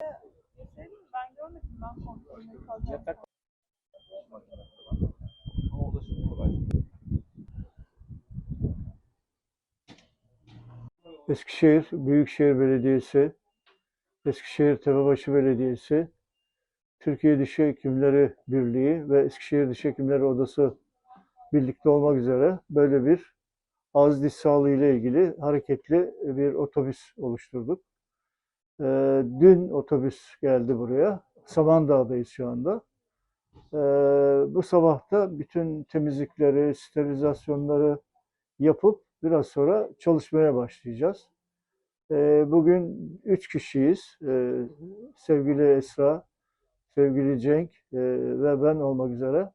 Ben görmedim. Ben kontrolünü kalacağım. Ama o da şimdi kolay. Eskişehir Büyükşehir Belediyesi, Eskişehir Tepebaşı Belediyesi, Türkiye Diş Hekimleri Birliği ve Eskişehir Diş Hekimleri Odası birlikte olmak üzere böyle bir ağız diş sağlığı ile ilgili hareketli bir otobüs oluşturduk. Ee, dün otobüs geldi buraya. Samandağ'dayız şu anda. Ee, bu sabah da bütün temizlikleri, sterilizasyonları yapıp biraz sonra çalışmaya başlayacağız. Ee, bugün üç kişiyiz. Ee, sevgili Esra, sevgili Cenk e, ve ben olmak üzere.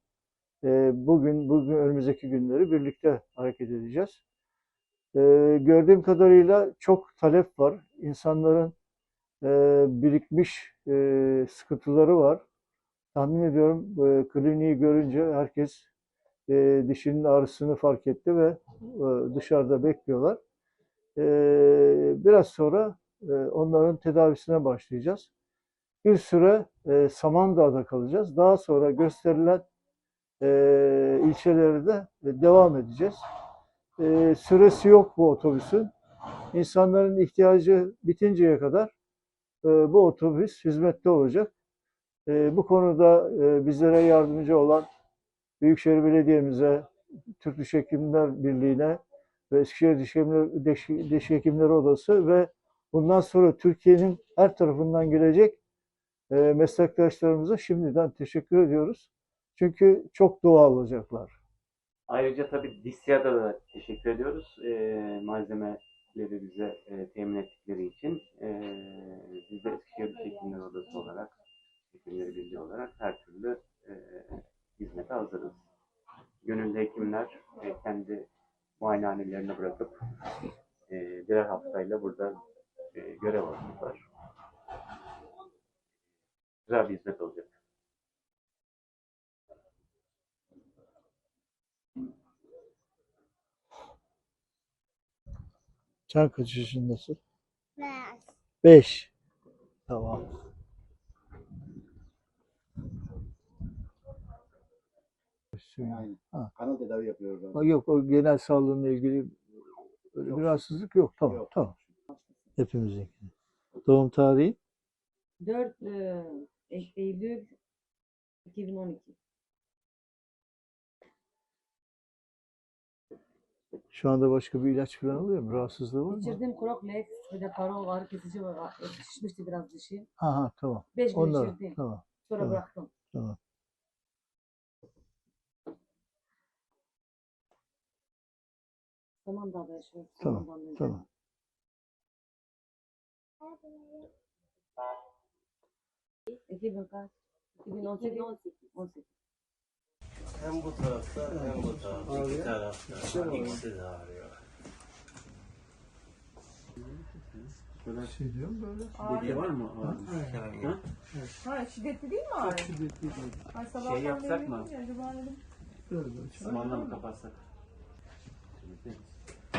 Ee, bugün, bugün önümüzdeki günleri birlikte hareket edeceğiz. Ee, gördüğüm kadarıyla çok talep var. İnsanların e, birikmiş e, sıkıntıları var. Tahmin ediyorum e, kliniği görünce herkes dişinin ağrısını fark etti ve dışarıda bekliyorlar. Biraz sonra onların tedavisine başlayacağız. Bir süre e, Samandağ'da kalacağız. Daha sonra gösterilen e, ilçelere de devam edeceğiz. Süresi yok bu otobüsün. İnsanların ihtiyacı bitinceye kadar bu otobüs hizmette olacak. E, bu konuda e, bizlere yardımcı olan Büyükşehir Belediye'mize, Türk Diş Hekimler Birliği'ne ve Eskişehir Diş Hekimleri, Diş, Hekimleri Odası ve bundan sonra Türkiye'nin her tarafından gelecek e, meslektaşlarımıza şimdiden teşekkür ediyoruz. Çünkü çok dua alacaklar. Ayrıca tabii DİSYA'da da teşekkür ediyoruz. Ee, malzemeleri bize e, temin ettikleri için. Ee, biz de Eskişehir Diş Hekimleri Odası olarak, Hekimleri Birliği olarak her türlü e, hizmete hazırız. Gönüllü hekimler e, kendi muayenehanelerini bırakıp e, birer haftayla burada e, görev alacaklar. Güzel bir hizmet olacak. Sen kaç yaşındasın? Beş. Beş. Tamam. Aynen. Ha. Kanal tedavi yapıyoruz. abi. Yok o genel sağlığınla ilgili öyle bir Yok. rahatsızlık yok. Tamam Yok. tamam. Hepimizin. Doğum tarihi 4 e, Eylül 2012. şu anda başka bir ilaç falan alıyor mu? Rahatsızlığı var mı? İçirdim Crocklex, bir de Paro ağrı kesici var. e, Şişmişti biraz dişi. Ha ha tamam. 5 gün Onlar. içirdim. Tamam. Sonra tamam. bıraktım. Tamam. Samandağ'da yaşıyorum. Tamam, Samandağ'da önce. Tamam. İki bin kaç? 2018. 18. Hem bu tarafta hem bu tarafta. İki tarafta. İkisi de ağrıyor. Şey diyorum böyle. Bilgi var mı? Yani Ha şiddetli değil mi ağrı? Ay sabahtan Şey yapsak mı? Acaba dedim. Böyle böyle. Zamanla mı kapatsak?